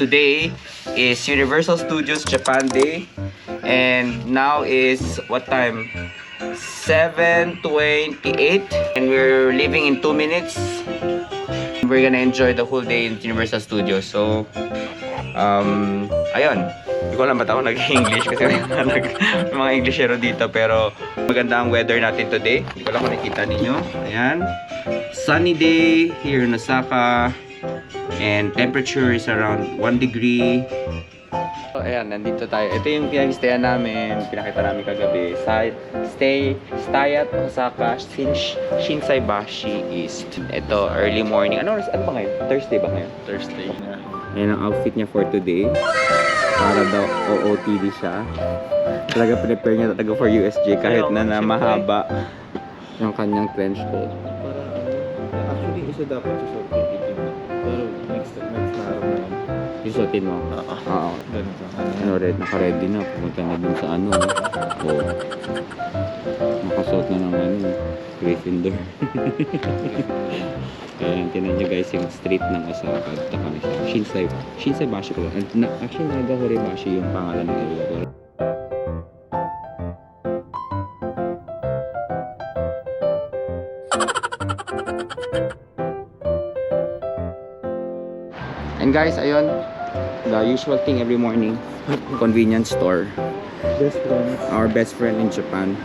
today is Universal Studios Japan Day. And now is what time? 7.28 and we're leaving in 2 minutes. We're gonna enjoy the whole day in Universal Studios. So, um, ayun. Hindi ko alam ba't ako nag-English kasi nag- mga Englishero dito pero maganda ang weather natin today. Hindi ko alam kung nakikita ninyo. Ayan. Sunny day here in Osaka and temperature is around 1 degree. So, ayan, nandito tayo. Ito yung pinag-stayan namin, pinakita namin kagabi. Sa stay, stay at Osaka, Shin, Shinsaibashi East. Ito, early morning. Ano, oras- ano ba ngayon? Thursday ba ngayon? Thursday na. Ayan ang outfit niya for today. Para daw OOTD siya. Talaga prepare niya talaga for USJ kahit na na mahaba yung kanyang trench coat. Actually isa dapat susuot yung itim. Pero next next na araw na yun. Isuotin mo. Oo. Oo. Ganito. Ano red, naka-ready na. Pumunta na dun sa ano. Oo. Nakasuot na ng ano. Gryffindor. Kaya tinan nyo guys yung street ng Osaka. Dito kami siya. Shinsai. Shinsai Bashi ko. Na, actually, Nagahoribashi yung pangalan ng area ko. And guys, ayun, the usual thing every morning, convenience store. Best friends. Our best friend in Japan.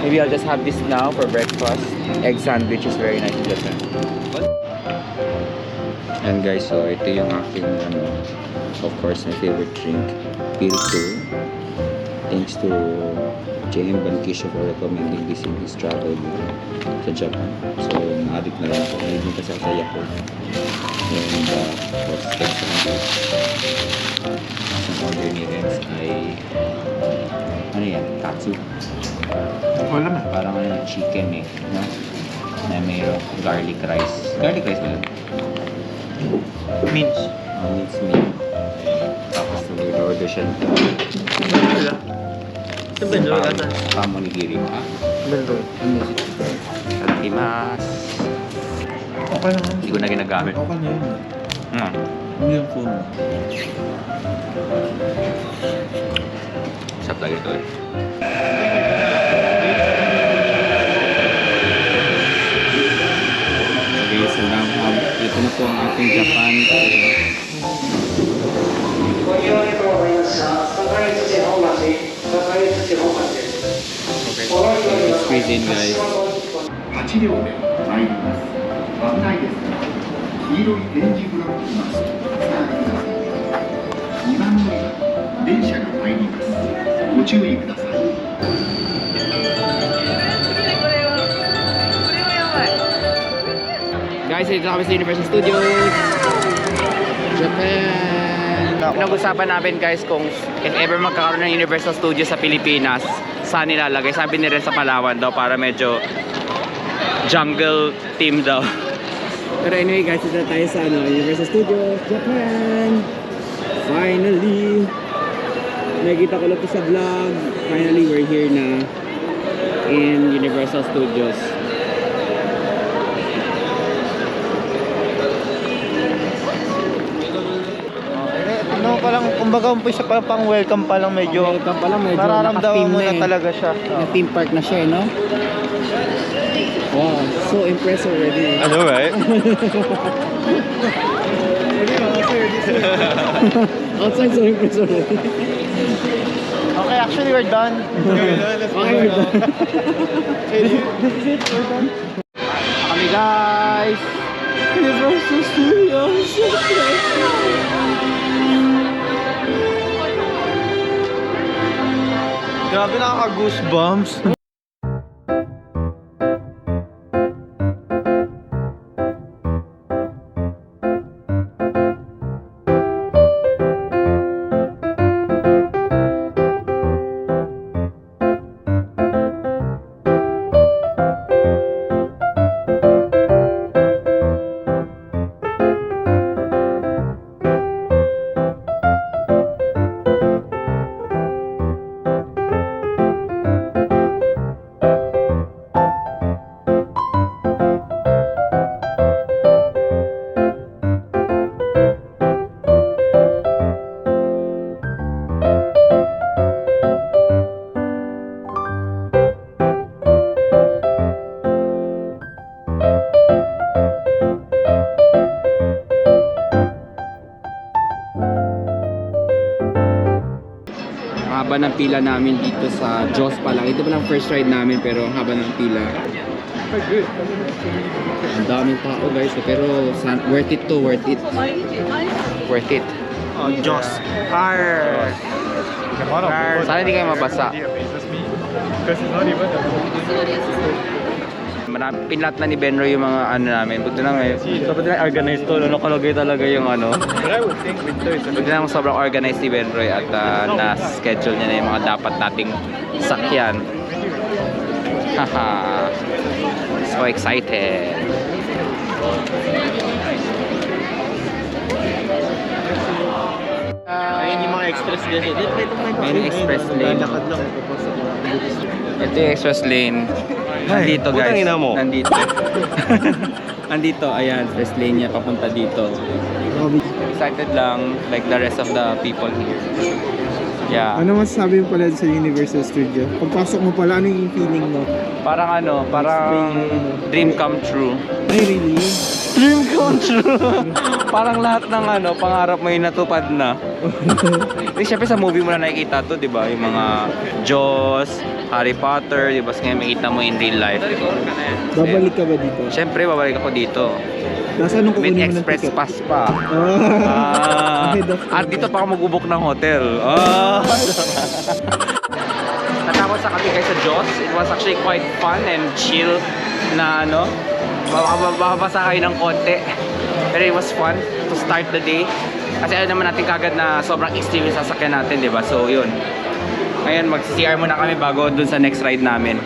Maybe I'll just have this now for breakfast. Egg sandwich is very nice in Japan. And guys, so ito yung aking, ano, of course, my favorite drink, Pilto. Thanks to JM Bankisha for recommending this in his travel sa Japan. So, na-addict na rin ako. Naging kasi ako sa Yakult. And, uh, of course, thanks to him. Ang order ni Renz ay, ano yan, katsu. Wala na. Parang ano yung chicken eh, no? Na mayroong garlic rice. Garlic rice ba yun? Mince. Uh, minced meat. Nag-order siya ng Wala. Ito ba ito? Ata. pamonigiri. Ha? Bendo. Itadakimasu. Okay naman. Hindi ko na ginagamit. Okay na yun. Hmm. Hindi yung phone mo. Sarap talaga ito eh. Okay, so now, um, ito na po ang ating Japan. ご利用ありがとうございました。堺土本町、堺土本町です。Okay. お乗り換え Let's squeeze in guys. 8両で参ります危ないですから黄色い点字ブロックがつながりください2番乗りは電車が参りますご注意ください Guys, ito na kami sa Universal Studios. Japan. Pinag-usapan namin guys kung if ever magkakaroon ng Universal Studios sa Pilipinas, saan nilalagay? Sabi ni rin sa Palawan daw para medyo jungle team daw. Pero anyway guys, ito tayo sa ano, Universal Studios, Japan. Finally! Nakikita ko lang to sa vlog. Finally, we're here na in Universal Studios. Kumbaga umpisa pa pang welcome pa lang medyo Welcome pa lang, medyo nararamdaman mo na eh. talaga siya. Na theme park na siya, eh, no? Wow, so impressed already. Ano right? Outside, so impressed already. Okay, actually we're done. Okay, we're done. Kami guys! Universal Studios. Grabe nakaka-goosebumps. Ng pila namin dito sa Jaws pa lang. Ito pa lang first ride namin pero ang haba ng pila. Ang daming tao guys, pero san- worth it to, worth it. Worth it. Oh, Diyos. Har. Sana hindi kayo mabasa. Marami, pinlat na ni Benro yung mga ano namin. Buti lang eh. Buti lang organized to. no? Nakalagay talaga yung ano. Buti lang sobrang organized ni Benroy at ah, na-schedule niya na yung mga dapat nating sakyan. Haha. so excited. Ayun yung mga express dyan. Dito may May express lane. Ito yung express lane. Nandito guys. putang ina mo. Nandito. Nandito, ayan, niya papunta dito. Excited lang like the rest of the people here. Yeah. Ano masasabi mo pala sa Universal Studio? Pagpasok mo pala, ano yung feeling mo? Parang ano, parang dream come true. Ay, really? Dream come true. parang lahat ng ano, pangarap mo yung natupad na. Di syempre sa movie mo na nakikita to, 'di ba? Yung mga Jaws, Harry Potter, 'di ba? Ngayon makita mo in real life. Babalik ka ba dito? Syempre, babalik ako dito. Nasaan nung With kukunin mo ng express ticket? pass pa. Ah, Ah, at dito pa ako mag-book ng hotel. Ah. Natapos sa kami guys sa Jaws. It was actually quite fun and chill na ano. Mababasa kayo ng konti. Pero it was fun to start the day. Kasi alam naman natin kagad na sobrang extreme yung sasakyan natin, di ba? So yun. Ngayon mag-CR muna kami bago dun sa next ride namin.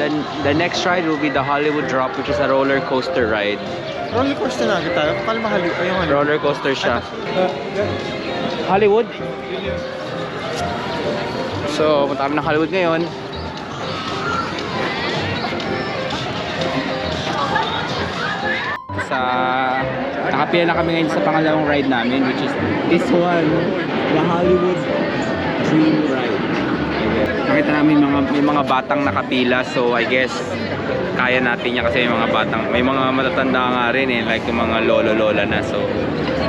Then the next ride will be the Hollywood Drop which is a roller coaster ride. Roller coaster na agad tayo. Kapal mahal yun. Ayun ano. Roller coaster siya. Hollywood. So, punta kami ng Hollywood ngayon. Sa nakapila na kami ngayon sa pangalawang ride namin which is this one, the Hollywood Dream Ride. Nakita namin mga may mga batang nakapila so I guess kaya natin yan kasi may mga batang may mga matatanda nga rin eh like yung mga lolo lola na so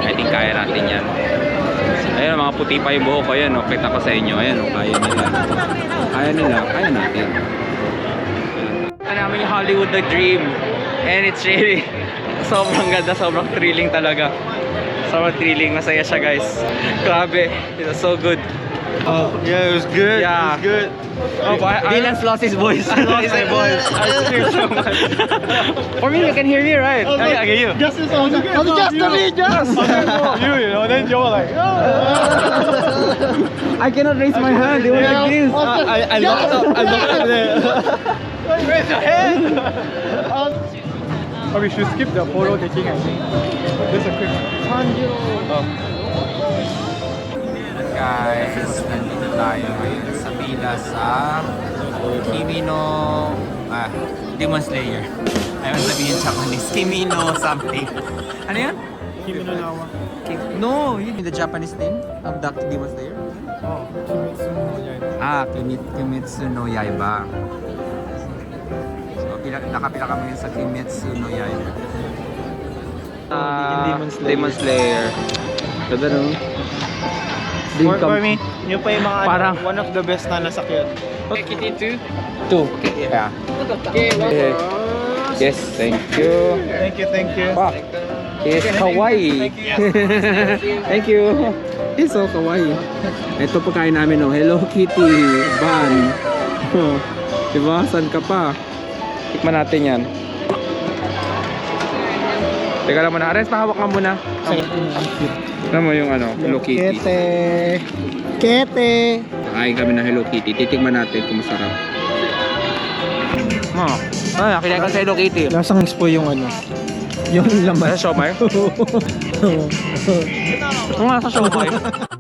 I think kaya natin yan. Ayun, mga puti pa yung buhok ko. Ayan, oh, kita ko sa inyo. Ayan, oh, kaya nila. Kaya nila, kaya natin. Ano namin Hollywood the Dream. And it's really sobrang ganda, sobrang thrilling talaga. Sobrang thrilling, masaya siya guys. Grabe, it was so good. Oh, yeah, it was good. Yeah. It was good. Oh, Dylan's lost his voice. I lost my voice. I screamed so much. For me, you can hear me, right? Oh, yeah, I get you. Just is on the Oh, just the lead, just. you, you know, then you're like, oh. I cannot raise my hand. It was like this. I, I looked up, I looked up there. Raise your hand. Oh, we should skip the photo taking, I think. Just a quick oh. Guys, nandito tayo ngayon sa pila sa Kimi no... Ah, Demon Slayer. Ayaw sabihin Japanese. Kimi no something. Ano yan? Kimi no Nawa. Ki- No, yun the Japanese name of that Demon Slayer. Oh, Kimitsu no Yaiba. Ah, Kimi, Kimitsu no Yaiba. So, pila, nakapila kami ngayon sa Kimitsu no Yaiba. Ah, Demon Slayer. Demon Slayer. Ganda no? For, for me, yun pa yung mga ano, Parang- one of the best na nasakyan. Two. Yeah. Okay. Yes, thank you. Thank you, thank you. Fuck. Yes, kawaii. thank you. It's so kawaii. Ito pagkain namin, oh. Hello Kitty Van. Oh, diba? San ka pa? Tikman natin yan. Teka lang muna. Ares, pahawak ka muna. Tignan mo yung ano, Hello Kitty. Kete. Kete. Kain kami ng Hello Kitty. Titikman natin kung masarap. Mo. Ah, kinain ka sa Hello Kitty. Lasang expo yung ano. Yung laman. Sa siomay? Kung nga sa siomay.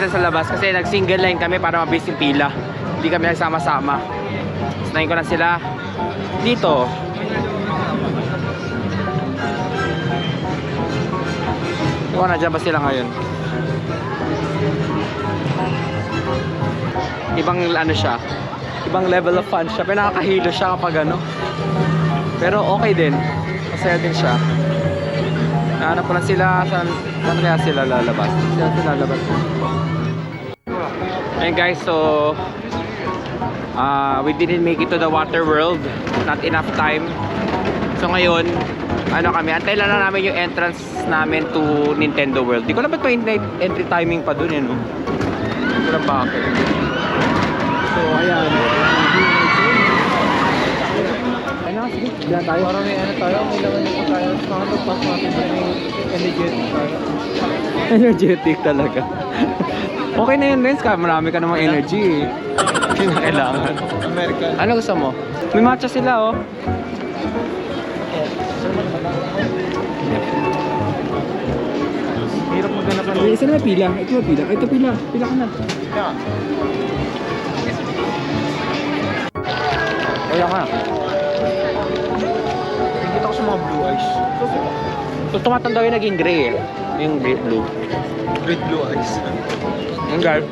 sila sa labas kasi nag-single line kami para mabilis yung pila. Hindi kami nagsama-sama. Snayin ko lang sila dito. Kung na ba sila ngayon? Ibang ano siya, ibang level of fun siya. Pero nakakahilo siya kapag ano. Pero okay din. Masaya din siya. Nahanap ko lang sila saan, saan kaya sila lalabas. Sila sila lalabas. Ayun guys, so uh, we didn't make it to the water world. Not enough time. So ngayon, ano kami, antay lang na namin yung entrance namin to Nintendo World. Di ko alam ba't may entry timing pa dun eh, no? Di ko alam bakit. So, ayan. Ano, sige, bilang tayo. Parang may ano tayo, may laman yung tayo. Mga nagpas natin sa may energetic. Energetic talaga. Okay na yun, Renz, ka. Marami ka namang energy eh. Hindi na kailangan. American. Ano gusto mo? May matcha sila, oh. Hirap maghanap ng isa na may pila. Ito may pila. Ito pila. Pila ka na. Yeah. Kaya ka. Nakikita ko sa mga blue eyes. So, tumatanda yung naging gray eh. Yung gray blue. Red blue eyes. Yung guys.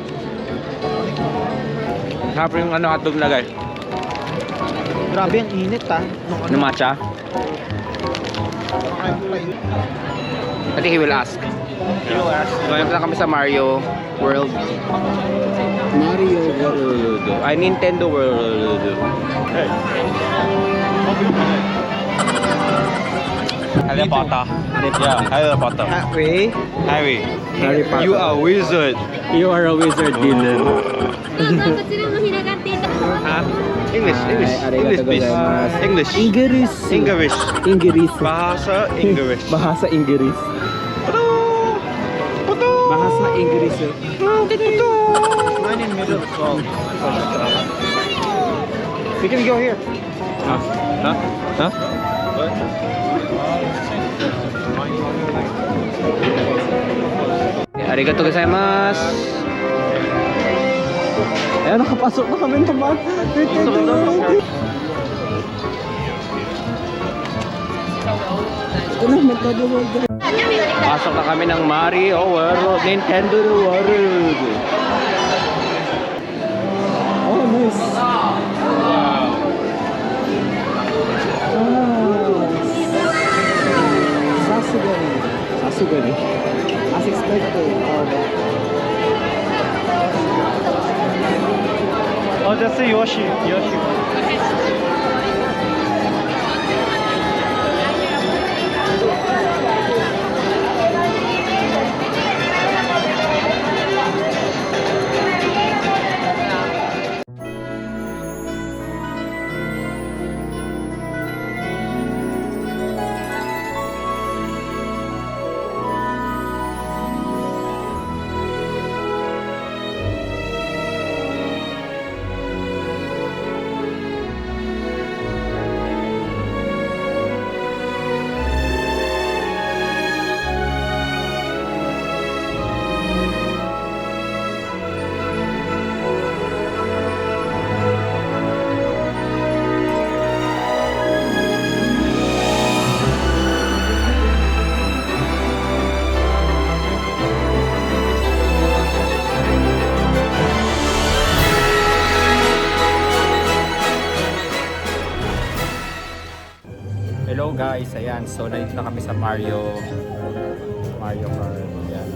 Harap yung ano hotdog na guys. Grabe ang init ah. Nung Ano matcha? I think he will ask. US. Ngayon na kami sa Mario World. Mario World. Ay, Nintendo World. Harry Potter. Yeah, Harry Potter. Harry? Harry. Harry Potter. You are a wizard. You are a wizard, oh. Dylan. English, English, English, please. English. English, English. English. Bahasa Inggris. Bahasa Inggris. Bahasa Inggris. We can go here. Huh? Huh? Huh? What? Arigato gozaimasu. Ayan, nakapasok na kami naman. Ito na, Mercado World. Pasok na kami ng Mario World, Nintendo World. Oh, nice. Wow. Sasugani. Sasugani. As expected. Oh, that's a Yoshi. Yoshi. Ayan. So, nandito na kami sa Mario Mario Kart. Ayan.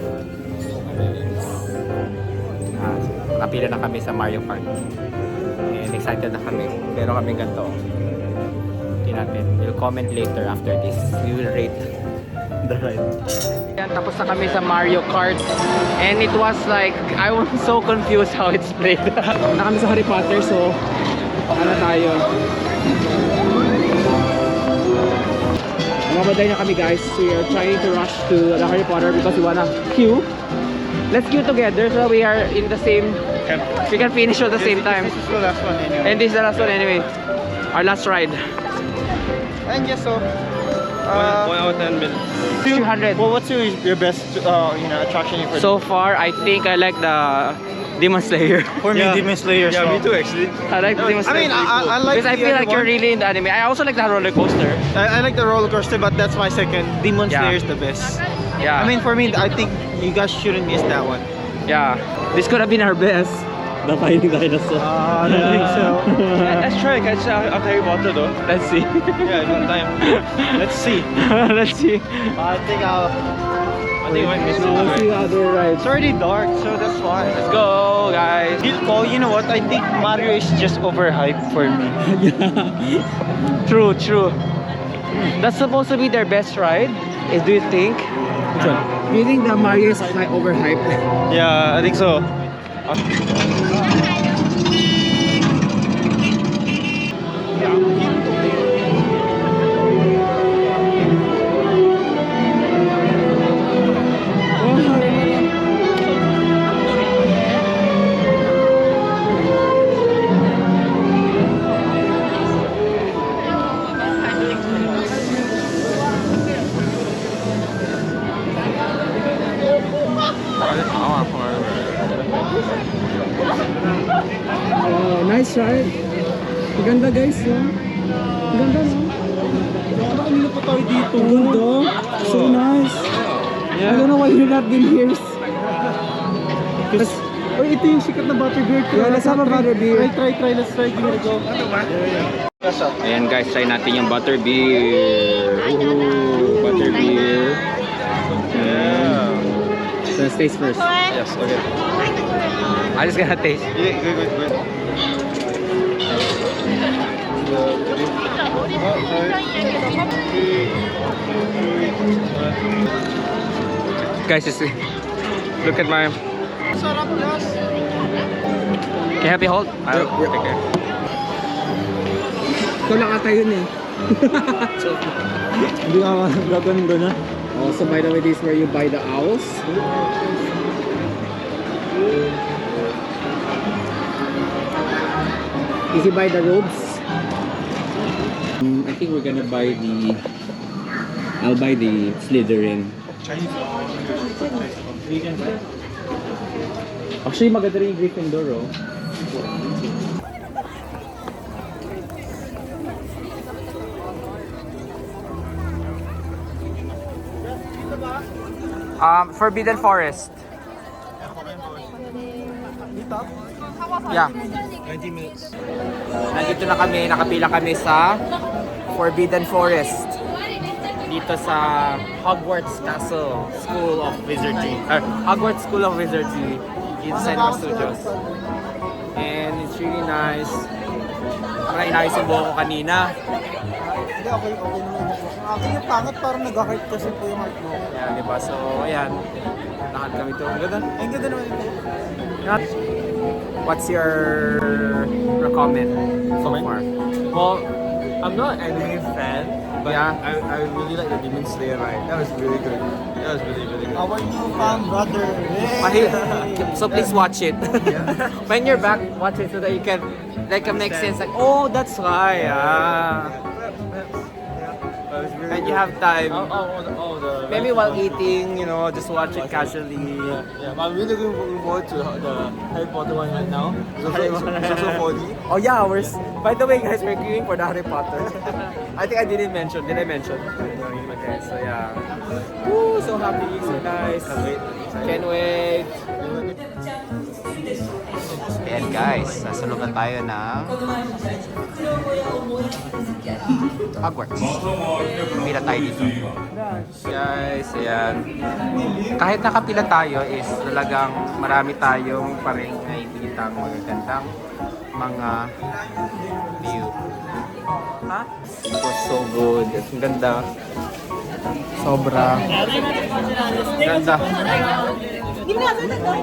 Ah, nakapila na kami sa Mario Kart. And excited na kami. Pero kami ganito. Natin. We'll comment later after this. We will rate the ride. Ayan, tapos na kami sa Mario Kart. And it was like, I was so confused how it's played. Na kami sa Harry Potter, so ano tayo? Mamatay na kami guys. We are trying to rush to the Harry Potter because we wanna queue. Let's queue together so we are in the same, we can finish at the same time. This is the last one anyway. And this is the last one anyway. Our last ride. And just so. Uh, One out of ten minutes. 200. well, what's your, your best uh, you know, attraction for So far, I think I like the Demon Slayer. For me, Yeah. Demon Slayer. Yeah, so- me too actually. I like the Demon I Slayer. mean, I, I, I like because I feel other like you're one. really into anime. I also like the roller coaster. I, I like the roller coaster, but that's my second. Demon Yeah. Slayer is the best. Yeah. I mean, for me, I think you guys shouldn't miss that one. yeah. This could have been our best. The fighting dinosaur. Uh, I don't think so. Let's try catch out of Harry Potter though. Let's see. Yeah, one time. Let's see. Let's see. I think I'll. I think miss Let's see other rides. It's already dark, so that's why. Let's go, guys. You, oh, you know what? I think Mario is just overhyped for me. True, true. That's supposed to be their best ride. Is do you think? Do you think the Mario is like overhyped? Yeah, I think so. Oh, nice ride. Ang ganda guys, no? Ang ganda, no? Kanina pa tayo dito. Ang ganda. So nice. I don't know why you're not been here. Oh, ito yung sikat na butterbeer. Yeah, let's have a butterbeer. Try, try, try. Let's try. Give it a go. Ayan guys, try natin yung butter beer. Ooh, let's taste first. Yes, okay. I'm just gonna taste. Yeah, good, good, good. Guys, just look at my... Can you help me hold? I'll take care. Ito lang ata yun eh. Hindi ka magaganda na. Also, by the way, this is where you buy the owls. Is he buy the robes? Um, I think we're gonna buy the. I'll buy the Slytherin. Actually, maganda rin yung Gryffindor, oh. Um, Forbidden Forest. Yeah. 90 minutes. Nandito na kami, nakapila kami sa Forbidden Forest. Dito sa Hogwarts Castle School of Wizardry. Or Hogwarts School of Wizardry dito sa Cinema Studios. And it's really nice. Parang inayos yung buhok ko kanina. Hindi, okay, okay naman. Ang akin yung pangat parang nag-heart kasi po yung heart mo. Ayan, di ba? So, ayan. Lakad kami ito. Ang ganda. Ang ganda naman ito. What's your comment so far? Well, I'm not an anime fan, but Yeah. I, I really like the Demon Slayer ride. That was really good. That was really, really good. Our new fan brother. Mahi- so please watch it. when you're back, watch it so that you can like it makes sense. Like, oh, that's why. Ah. That was really And you have time. Oh, oh, oh, the- oh, the Maybe while eating, you know, just watch it casually. Yeah, yeah, but I'm really looking forward to the, Harry Potter one right now. It's also, it's, also 4D. Oh yeah, we're. s- By the way, guys, we're queuing for the Harry Potter. I think I didn't mention. Did I mention? Okay, so yeah. Woo, so happy, so nice. Can't wait. Can't wait. Guys, nasa loob na tayo ng Hogwarts. Pila tayo dito. Guys, ayan. Kahit nakapila tayo is talagang marami tayong paring nakikitang magagandang mga view. Ha? It was so good. Ang ganda. Sobra. Ganda.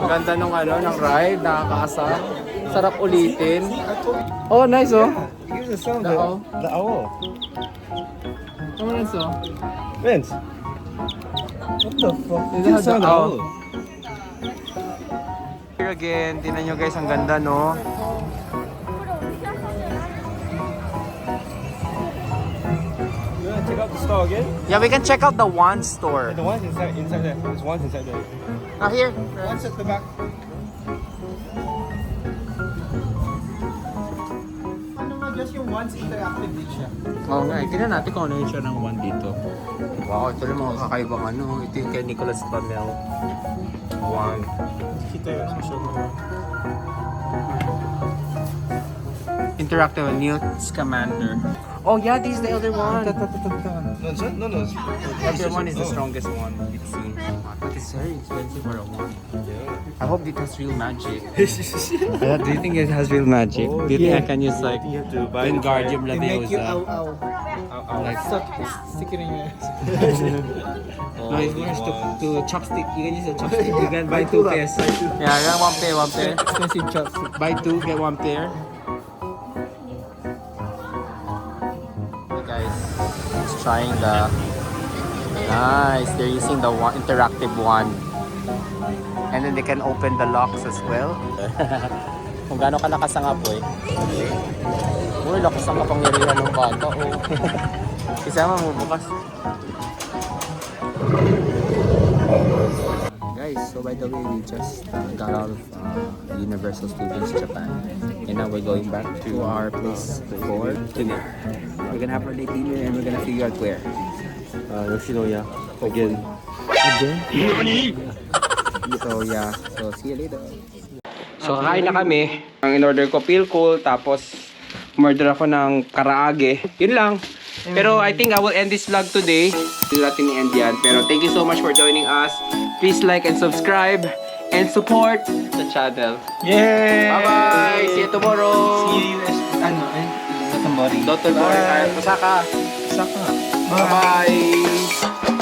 Ganda nung ano, ng ride, nakakaasar. Sarap ulitin. Oh, nice oh. Give the sound The owl. The owl. Oh, nice oh. Vince. What the fuck? Is that the owl? Here again, tinan nyo guys, ang ganda no. You wanna check out the store again? Yeah, we can check out the one store. The one's inside inside there. There's one's inside there. Ah, here. One's at the back. Just yung one's interactive din siya. Oo nga, eh. tingnan natin kung ano yung siya ng one dito. Wow, ito yung mga kakaibang ano. Ito yung kay Nicholas Flamel. One. Kita yun mo. Interactive Newt's Commander. Oh yeah, this is the other one. No, no, no. The other one is the strongest one. It seems. But it's very expensive for a one. I hope it has real magic. Uh, do you think it has real magic? Oh, do you think yeah. I can use like You have to buy the Wingardium. Leviosa? They make you ow ow. Ow ow. Like- Stuck, stick it in your No, it's worse to, to chopstick. You can use a chopstick. You can buy two pairs. Yeah, yeah, one pair, one pair. Expensive chopstick. Buy two, get one pair. Hey guys, it's trying the. Nice, they're using the one, interactive one. And then they can open the locks as well. Kung gaano kalakas ang apoy. Uy, lakas ang kapangyarihan ng bata. Oh. Isama mo bukas. Guys, so by the way, we just uh, got out of uh, Universal Studios Japan. And now we're going back to our place for dinner. We're gonna have our late dinner and we're gonna figure out where. Uh, Yoshinoya. Again. So yeah, so see you later. So kakain na kami. Ang in-order ko peel cool tapos umorder ako ng karaage. Yun lang. Pero I think I will end this vlog today. Hindi natin i-end yan. Pero thank you so much for joining us. Please like and subscribe and support the channel. Yay! Bye-bye! See you tomorrow! See you. Ano eh? Dotonbori. Dr. Boris, Osaka. Osaka. Bye-bye!